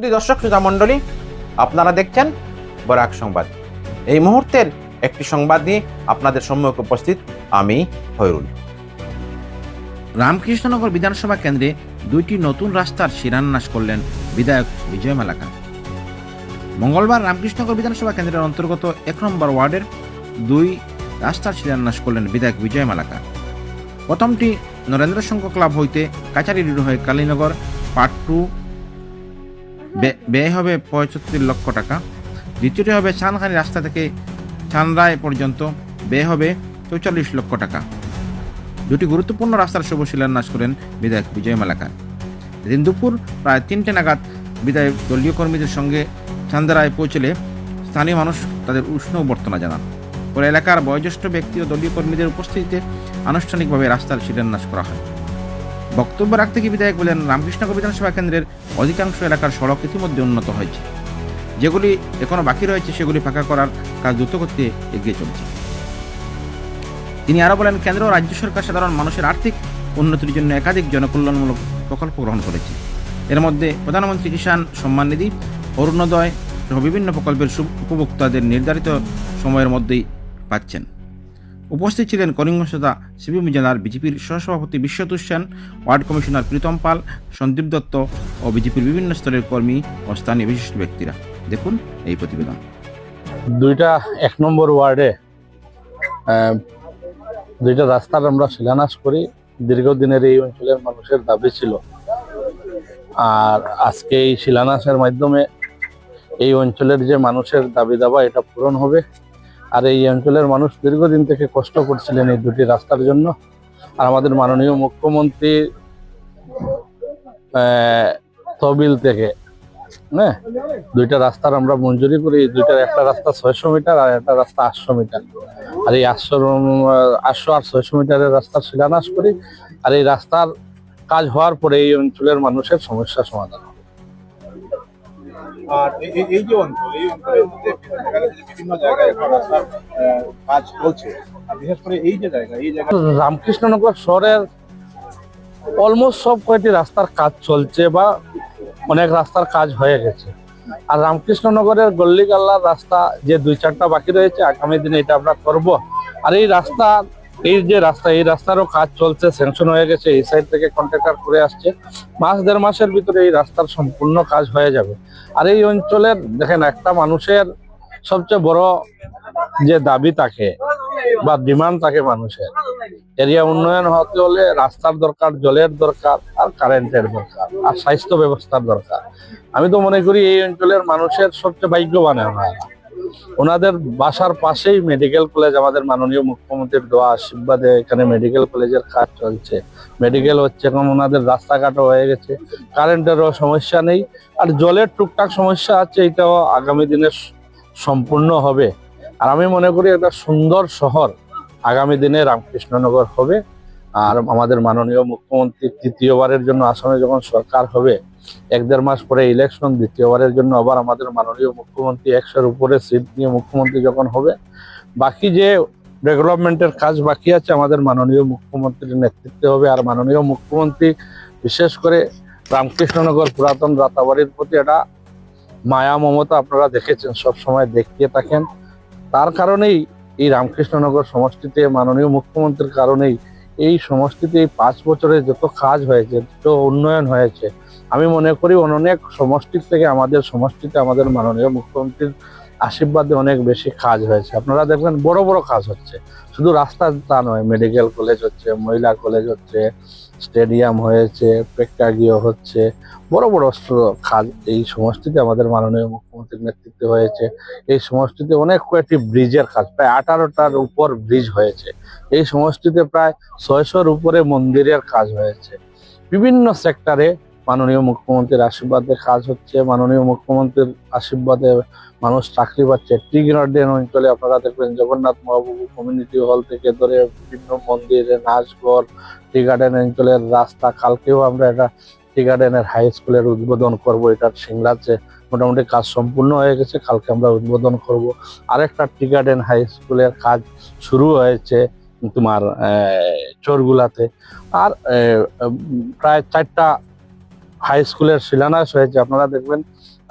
দর্শক শ্রোতা মণ্ডলী, আপনারা দেখছেন বরাক সংবাদ। এই মুহূর্তের একটি সংবাদ নিয়ে আপনাদের সম্মুখে উপস্থিত আমি হয়রুল রামকৃষ্ণনগর বিধানসভা কেন্দ্রে দুইটি নতুন রাস্তার শিলান্যাস করলেন বিধায়ক বিজয় মালাকা মঙ্গলবার রামকৃষ্ণনগর বিধানসভা কেন্দ্রের অন্তর্গত এক নম্বর ওয়ার্ডের দুই রাস্তার শিলান্যাস করলেন বিধায়ক বিজয় মালাকা প্রথমটি নরেন্দ্র সংঘ ক্লাব হইতে কাছারি রোড হয়ে কালীনগর, পার্ট টু বে- ব্যয় হবে পঁয়ষট্টি লক্ষ টাকা। দ্বিতীয়টি হবে চানখানি রাস্তা থেকে চানরায় পর্যন্ত ব্যয় হবে চৌচল্লিশ লক্ষ টাকা। দুটি গুরুত্বপূর্ণ রাস্তার শুভ শিলান্যাস করেন বিধায়ক বিজয় মালাকার। এদিন দুপুর প্রায় তিনটে নাগাদ বিধায়ক দলীয় কর্মীদের সঙ্গে চান্দারায় পৌঁছলে স্থানীয় মানুষ তাদের উষ্ণ অভ্যর্থনা জানান। পরে এলাকার বয়োজ্যেষ্ঠ ব্যক্তি ও দলীয় কর্মীদের উপস্থিতিতে আনুষ্ঠানিকভাবে রাস্তার শিলান্যাস করা হয়। বক্তব্য রাখতে গিয়ে বিধায়ক বলেন রামকৃষ্ণনগর বিধানসভা কেন্দ্রের অধিকাংশ এলাকার সড়ক ইতিমধ্যে উন্নত হয়েছে। যেগুলি এখনও বাকি রয়েছে, সেগুলি ফাঁকা করার কাজ দ্রুত করতে এগিয়ে চলছে। তিনি আরও বলেন, কেন্দ্র ও রাজ্য সরকার সাধারণ মানুষের আর্থিক উন্নতির জন্য একাধিক জনকল্যাণমূলক প্রকল্প গ্রহণ করেছে। এর মধ্যে প্রধানমন্ত্রী কিষাণ সম্মান নিধি, অরুণোদয় সহ বিভিন্ন প্রকল্পের উপভোক্তাদের নির্ধারিত সময়ের মধ্যেই পাচ্ছেন। উপস্থিত ছিলেন করিমগঞ্জ তথা সিপিএম জেলার বিজেপির সহসভাপতি বিশ্বতুষ সেন, ওয়ার্ড কমিশনার প্রীতম পাল, সন্দীপ দত্ত ও বিজেপির বিভিন্ন স্তরের কর্মী ও স্থানীয় বিশিষ্ট ব্যক্তিরা। দেখুন এই প্রতিবেদন। দুইটা এক নম্বর ওয়ার্ডে দুইটা রাস্তার আমরা শিলান্যাস করি। দীর্ঘদিনের এই অঞ্চলের মানুষের দাবি ছিল। আর আজকে এই শিলান্যাসের মাধ্যমে এই অঞ্চলের যে মানুষের দাবি দাবা, এটা পূরণ হবে। আর এই অঞ্চলের মানুষ দীর্ঘদিন থেকে কষ্ট করছিলেন এই দুটি রাস্তার জন্য। আর আমাদের মাননীয় মুখ্যমন্ত্রী তহবিল থেকে হ্যাঁ দুইটা রাস্তার আমরা মঞ্জুরি করি। দুইটার একটা রাস্তা ছয়শো মিটার আর একটা রাস্তা আটশো মিটার। আর এই আটশো আটশো আর ছয়শো মিটারের রাস্তার শিলান্যাস করি। আর এই রাস্তার কাজ হওয়ার পরে এই অঞ্চলের মানুষের সমস্যা সমাধান। আর এই- যে অঞ্চল, এই বিভিন্ন জায়গায় কাজ চলছে আর বিশেষ করে এই যে জায়গা, এই জায়গা রামকৃষ্ণনগর শহরের অলমোস্ট সব কয়টি রাস্তার কাজ চলছে বা অনেক রাস্তার কাজ হয়ে গেছে। আর রামকৃষ্ণনগরের গল্লি গাল্লার রাস্তা যে দুই চারটা বাকি রয়েছে, আগামী দিনে এটা আমরা করব। আর এই রাস্তা এই যে রাস্তা, এই রাস্তারও কাজ চলছে স্যাংশন হয়ে গেছে, এই সাইড থেকে কন্ট্রাক্টর করে আসছে। মাস, দেড় মাসের ভিতরে এই রাস্তার সম্পূর্ণ কাজ হয়ে যাবে। আর এই অঞ্চলের, দেখেন, একটা মানুষের সবচেয়ে বড় যে দাবি থাকে বা ডিমান্ড থাকে মানুষের। এরিয়া উন্নয়ন হতে হলে রাস্তার দরকার, জলের দরকার, আর কারেন্টের দরকার, আর স্বাস্থ্য ব্যবস্থার দরকার। আমি তো মনে করি এই অঞ্চলের মানুষের সবচেয়ে ভাগ্যবান ওনারা ওনাদের বাসার পাশেই মেডিকেল কলেজ আমাদের মাননীয় মুখ্যমন্ত্রীর দোয়া আশীর্বাদে এখানে মেডিকেল কলেজের কাজ চলছে। মেডিকেল হচ্ছে এখন ওনাদের রাস্তাঘাটও হয়ে গেছে। কারেন্টেরও সমস্যা নেই। আর জলের টুকটাক সমস্যা আছে, এটাও আগামী দিনে সম্পূর্ণ হবে। আর আমি মনে করি একটা সুন্দর শহর। আগামী দিনে রামকৃষ্ণনগর হবে। আর আমাদের মাননীয় মুখ্যমন্ত্রী তৃতীয়বারের জন্য আসামে যখন সরকার হবে, এক দেড় মাস পরে ইলেকশন দ্বিতীয়বারের জন্য আবার আমাদের মাননীয় মুখ্যমন্ত্রী একশোর উপরে সিট নিয়ে মুখ্যমন্ত্রী যখন হবে, বাকি যে ডেভেলপমেন্টের কাজ বাকি আছে আমাদের মাননীয় মুখ্যমন্ত্রীর নেতৃত্বে হবে। আর মাননীয় মুখ্যমন্ত্রী বিশেষ করে রামকৃষ্ণনগর পুরাতন রাতাবাড়ির প্রতি একটা মায়া, মমতা আপনারা দেখেছেন সব সময় দেখিয়ে থাকেন। তার কারণেই এই রামকৃষ্ণনগর সমষ্টিতে মাননীয় মুখ্যমন্ত্রীর কারণেই এই সমষ্টিতে এই পাঁচ বছরে যত কাজ হয়েছে, যত উন্নয়ন হয়েছে, আমি মনে করি অনেক সমষ্টির থেকে আমাদের, সমষ্টিতে আমাদের মাননীয় মুখ্যমন্ত্রীর আশীর্বাদে অনেক বেশি কাজ হয়েছে। আপনারা দেখবেন বড় বড় কাজ হচ্ছে। শুধু রাস্তা তা নয় মেডিকেল কলেজ হচ্ছে, মহিলা কলেজ হচ্ছে স্টেডিয়াম হয়েছে, প্রেক্ষাগৃহ হচ্ছে। বড় বড় কাজ এই সমষ্টিতে আমাদের মাননীয় মুখ্যমন্ত্রীর নেতৃত্বে হয়েছে। এই সমষ্টিতে অনেক কয়েকটি ব্রিজের কাজ, প্রায় আঠারোটার উপর ব্রিজ হয়েছে। এই সমষ্টিতে প্রায় ছয়শোর উপরে মন্দিরের কাজ হয়েছে। বিভিন্ন সেক্টরে মাননীয় মুখ্যমন্ত্রীর আশীর্বাদে কাজ হচ্ছে, মাননীয় মুখ্যমন্ত্রীর আশীর্বাদে মানুষ চাকরি পাচ্ছে। টি গার্ডেন অঞ্চলে আপনারা দেখবেন জগন্নাথ মহাপ্রভু কমিউনিটি হল থেকে ধরে বিভিন্ন মন্দিরে নাচঘর টি গার্ডেন অঞ্চলের রাস্তা। কালকেও আমরা এটা টি গার্ডেনের হাই স্কুলের উদ্বোধন করব এটার সিংলাচে মোটামুটি কাজ সম্পূর্ণ হয়ে গেছে, কালকে আমরা উদ্বোধন করব। আরেকটা টি গার্ডেন হাই স্কুলের কাজ শুরু হয়েছে তোমার চোরগুলাতে। আর প্রায় চারটা হাই স্কুলের শিলান্যাস হয়েছে। আপনারা দেখবেন,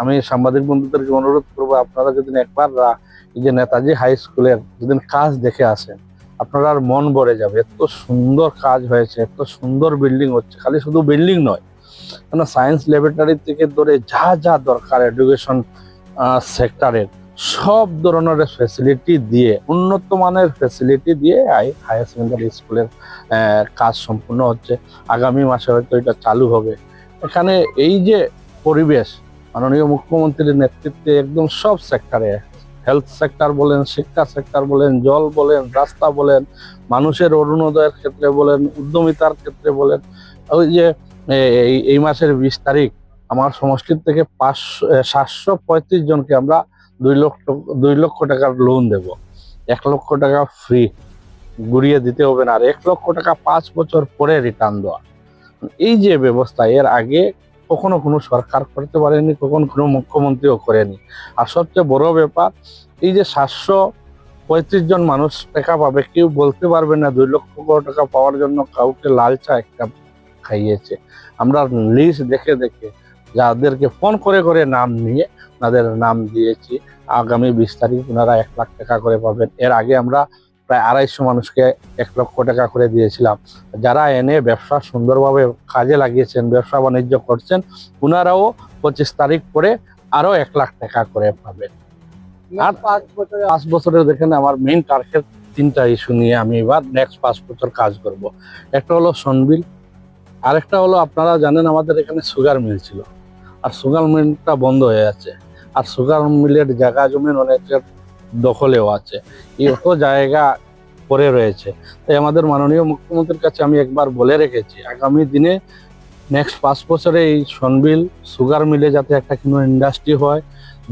আমি সাংবাদিক বন্ধুদেরকে অনুরোধ করব, আপনারা যদি একবার এই যে নেতাজি হাই স্কুলের যদি কাজ দেখে আসেন, আপনার মন ভরে যাবে। এত সুন্দর কাজ হয়েছে, এত সুন্দর বিল্ডিং হচ্ছে। খালি শুধু বিল্ডিং নয়, কেন সায়েন্স ল্যাবরেটরি থেকে ধরে যা যা দরকার এডুকেশন সেক্টরের সব ধরনের ফ্যাসিলিটি দিয়ে, উন্নত মানের ফ্যাসিলিটি দিয়ে হাই হায়ার সেকেন্ডারি স্কুলের কাজ সম্পূর্ণ হচ্ছে। আগামী মাসে হয়তো এটা চালু হবে। এখানে এই যে পরিবেশ মাননীয় মুখ্যমন্ত্রীর নেতৃত্বে একদম সব সেক্টরে হেলথ সেক্টর বলেন, শিক্ষা সেক্টর বলেন, জল বলেন, রাস্তা বলেন, মানুষের অরুণোদয়ের ক্ষেত্রে বলেন, উদ্যমিতার ক্ষেত্রে বলেন, ওই যে এই মাসের বিশ তারিখ, আমার সমষ্টির থেকে পাঁচশো সাতশো পঁয়ত্রিশ জনকে আমরা দুই লক্ষ দুই লক্ষ টাকার লোন দেব। এক লক্ষ টাকা ফ্রি ঘুরিয়ে দিতে হবে না। আর এক লক্ষ টাকা পাঁচ বছর পরে রিটার্ন দেওয়া। এই যে ব্যবস্থা, এর আগে কখনো কোনো সরকার করতে পারেনি, কখনো কোনো মুখ্যমন্ত্রীও করেনি। আর সবচেয়ে বড় ব্যাপার, এই যে সাতশো পঁয়ত্রিশ জন মানুষ টাকা পাবে, কেউ বলতে পারবে না, দুই লক্ষ টাকা পাওয়ার জন্য কাউকে লাল চা একটা খাইয়েছে। আমরা লিস্ট দেখে দেখে যাদেরকে ফোন করে করে নাম নিয়ে তাদের নাম দিয়েছি। আগামী বিশ তারিখ ওনারা এক লাখ টাকা করে পাবেন। এর আগে আমরা প্রায় আড়াইশো মানুষকে এক লক্ষ টাকা করে দিয়েছিলাম। যারা এনে ব্যবসা সুন্দরভাবে কাজে লাগিয়েছেন ব্যবসা বাণিজ্য করছেন ওনারাও পঁচিশ তারিখ পরে আরও এক লাখ টাকা করে পাবেন। আর পাঁচ বছরে পাঁচ বছরে দেখেন আমার মেইন টার্গেট তিনটা ইস্যু নিয়ে আমি এবার নেক্সট পাঁচ বছর কাজ করব। একটা হলো সনবিল আরেকটা হলো আপনারা জানেন আমাদের এখানে সুগার মিল ছিল। আর সুগার মিলটা বন্ধ হয়ে আছে। আর সুগার মিলের জায়গা জমিন অনেকের দখলেও আছে। এত জায়গা পরে রয়েছে। তাই আমাদের মাননীয় মুখ্যমন্ত্রীর কাছে আমি একবার বলে রেখেছি, আগামী দিনে নেক্সট পাঁচ বছরে এই সনবিল সুগার মিলে যাতে একটা কোনো ইন্ডাস্ট্রি হয়,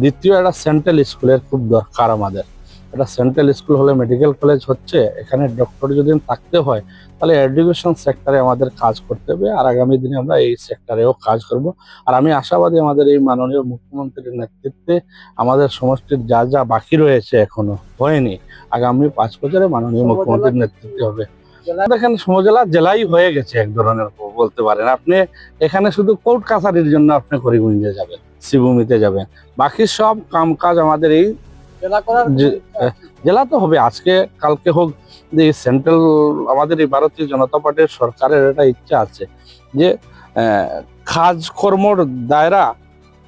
দ্বিতীয় একটা সেন্ট্রাল স্কুলের খুব দরকার আমাদের। একটা সেন্ট্রাল স্কুল হলে মেডিকেল কলেজ হচ্ছে এখানে ডক্টর যদি থাকতে হয় তাহলে এডুকেশন সেক্টরে আমাদের কাজ করতে হবে। আর আগামী দিনে আমরা এই সেক্টরেও কাজ করব। আর আমি আশাবাদী আমাদের এই মাননীয় মুখ্যমন্ত্রীর নেতৃত্বে আমাদের সমষ্টির যা যা বাকি রয়েছে এখনও হয়নি আগামী পাঁচ বছরে মাননীয় মুখ্যমন্ত্রীর নেতৃত্বে হবে। দেখেন সমজেলা জেলাই হয়ে গেছে এক ধরনের বলতে পারেন। আপনি এখানে শুধু কোর্ট কাছারির জন্য আপনি করিমগঞ্জে যাবেন শিবভূমিতে যাবেন। বাকি সব কাম কাজ আমাদের এই জেলা তো হবে আজকে কালকে হোক যে সেন্ট্রাল আমাদের এই ভারতীয় জনতা পার্টির সরকারের একটা ইচ্ছা আছে যে কাজকর্মর দায়রা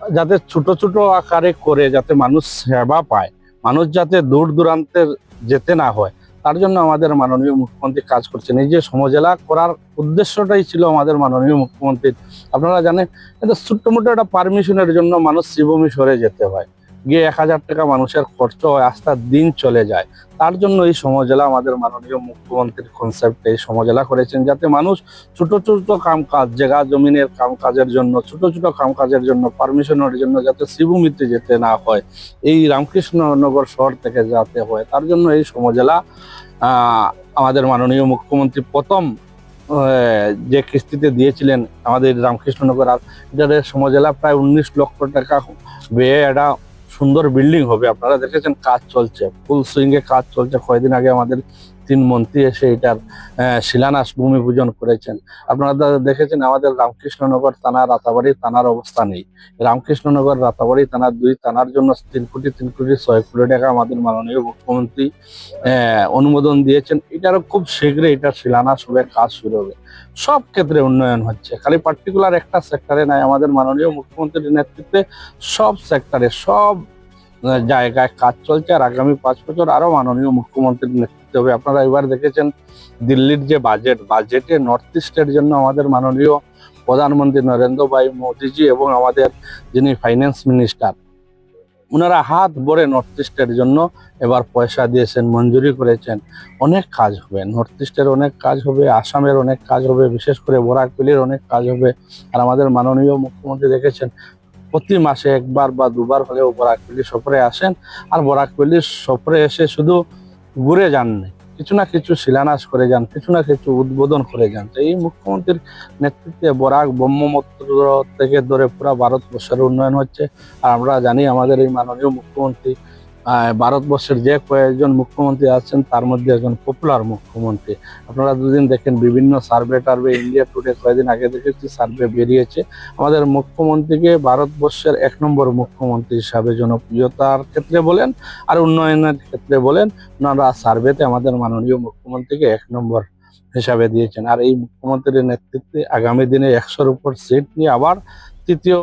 যাতে ছোট ছোট আকারে করে যাতে মানুষ সেবা পায় মানুষ যাতে দূর দূরান্তের যেতে না হয় তার জন্য আমাদের মাননীয় মুখ্যমন্ত্রী কাজ করছেন এই যে সমজেলা করার উদ্দেশ্যটাই ছিল আমাদের মাননীয় মুখ্যমন্ত্রীর। আপনারা জানেন এটা ছোট্ট মোটো একটা পারমিশনের জন্য মানুষ শিবভূমি সরে যেতে হয়। গিয়ে এক হাজার টাকা মানুষের খরচ হয় আস্তার দিন চলে যায়। তার জন্য এই সমজেলা আমাদের মাননীয় মুখ্যমন্ত্রীর কনসেপ্টে এই সমজেলা করেছেন, যাতে মানুষ ছোট ছোট কাম কাজ জায়গা জমিনের কাম কাজের জন্য, ছোট ছোট কাম কাজের জন্য পারমিশনের জন্য যাতে শিবভূমিতে যেতে না হয়, এই রামকৃষ্ণনগর শহর থেকে যাতে হয়। তার জন্য এই সমজেলা আমাদের মাননীয় মুখ্যমন্ত্রী প্রথম যে কিস্তিতে দিয়েছিলেন আমাদের রামকৃষ্ণনগর আর এটার সমজেলা প্রায় উনিশ লক্ষ টাকা ব্যয়ে একটা সুন্দর বিল্ডিং হবে। আপনারা দেখেছেন কাজ চলছে। ফুল সুইং এ কাজ চলছে। কয়েকদিন আগে আমাদের তিন মন্ত্রী এসে এটার শিলান্যাস ভূমি পূজন করেছেন। আপনারা দেখেছেন আমাদের রামকৃষ্ণনগর থানা রাতাবাড়ি থানার অবস্থা নেই। রামকৃষ্ণনগর রাতাবাড়ি থানার দুই থানার জন্য তিন কোটি তিন কোটি ছয় কোটি টাকা আমাদের মাননীয় মুখ্যমন্ত্রী অনুমোদন দিয়েছেন। এটারও খুব শীঘ্রই এটার শিলান্যাস হবে, কাজ শুরু হবে। সব ক্ষেত্রে উন্নয়ন হচ্ছে। খালি পার্টিকুলার একটা সেক্টরে নাই। আমাদের মাননীয় মুখ্যমন্ত্রীর নেতৃত্বে সব সেক্টরে সব জায়গায় কাজ চলছে। আর আগামী পাঁচ বছর আরও মাননীয় মুখ্যমন্ত্রীর নেতৃত্বে হবে। আপনারা এবার দেখেছেন দিল্লির যে বাজেট বাজেটে নর্থ ইস্টের জন্য আমাদের মাননীয় প্রধানমন্ত্রী নরেন্দ্র ভাই মোদিজি এবং আমাদের যিনি ফাইন্যান্স মিনিস্টার ওনারা হাত ভরে নর্থ ইস্টের জন্য এবার পয়সা দিয়েছেন, মঞ্জুরি করেছেন। অনেক কাজ হবে। নর্থ ইস্টের অনেক কাজ হবে, আসামের অনেক কাজ হবে, বিশেষ করে বরাকবিলির অনেক কাজ হবে। আর আমাদের মাননীয় মুখ্যমন্ত্রী দেখেছেন প্রতি মাসে একবার বা দুবার হলেও বরাকপল্লি সফরে আসেন। আর বরাকবিলির সফরে এসে শুধু ঘুরে যাননি কিছু না কিছু শিলান্যাস করে যান, কিছু না কিছু উদ্বোধন করে যান। এই মুখ্যমন্ত্রীর নেতৃত্বে বরাক ব্রহ্মমত্র থেকে ধরে পুরো ভারতবর্ষের উন্নয়ন হচ্ছে। আর আমরা জানি আমাদের এই মাননীয় মুখ্যমন্ত্রী ভারতবর্ষের যে কয়েকজন মুখ্যমন্ত্রী আছেন, তার মধ্যে একজন পপুলার মুখ্যমন্ত্রী। আপনারা দুদিন দেখেন বিভিন্ন সার্ভে টার্ভে, ইন্ডিয়া টুডে কয়েকদিন আগে দেখেছি সার্ভে বেরিয়েছে। আমাদের মুখ্যমন্ত্রীকে ভারতবর্ষের এক নম্বর মুখ্যমন্ত্রী হিসাবে জনপ্রিয়তার ক্ষেত্রে বলেন আর উন্নয়নের ক্ষেত্রে বলেন, ওনারা সার্ভেতে আমাদের মাননীয় মুখ্যমন্ত্রীকে এক নম্বর হিসাবে দিয়েছেন। আর এই মুখ্যমন্ত্রীর নেতৃত্বে আগামী দিনে একশোর উপর সিট নিয়ে আবার তৃতীয়